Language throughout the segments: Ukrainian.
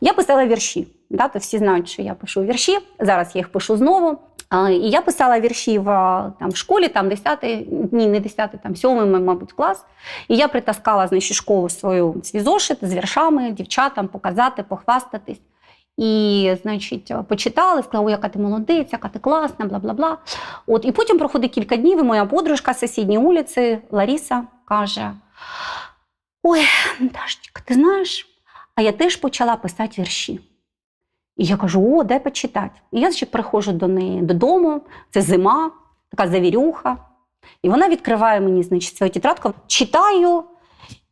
Я писала вірші. Да, то всі знають, що я пишу вірші. Зараз я їх пишу знову. І я писала вірші в, там, в школі, там 10, ні, не 10, там 7, мабуть, клас. І я притаскала значить, школу свою свій зошит з віршами, дівчатам показати, похвастатись. І, значить, почитали, сказали, «Ой, яка ти молодець, яка ти класна, бла бла бла. От, і потім проходить кілька днів, і моя подружка з сусідньої вулиці Ларіса каже: Ой, Дашечка, ти знаєш, а я теж почала писати вірші. І я кажу: о, дай почитати. І я значить, приходжу до неї додому, це зима, така завірюха. І вона відкриває мені значить, свою тетрадку, читаю,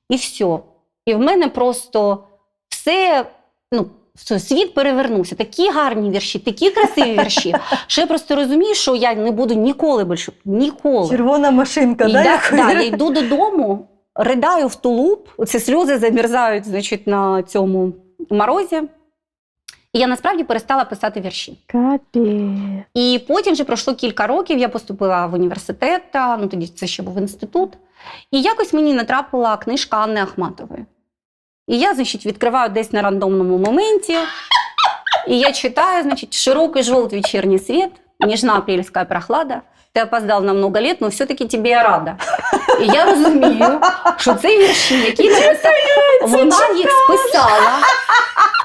і все. І в мене просто все, ну, все, світ перевернувся. Такі гарні вірші, такі красиві вірші, що я просто розумію, що я не буду ніколи більше, ніколи. Червона машинка, І да, я, да, я йду додому, ридаю в тулуб, оці сльози замерзають значить, на цьому морозі. І я насправді перестала писати вірші. Капець. І потім вже пройшло кілька років, я поступила в університет, ну тоді це ще був інститут. І якось мені натрапила книжка Анни Ахматової. І я, значить, відкриваю десь на рандомному моменті. І я читаю, значить, широкий желт вечірній світ, нежна апрельська прохлада. Ти опоздав на много лет, но все-таки тобі я рада. І я розумію, що це вірші, які написала, вона їх списала.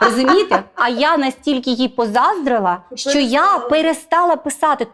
Розумієте? А я настільки їй позаздрила, що я перестала писати.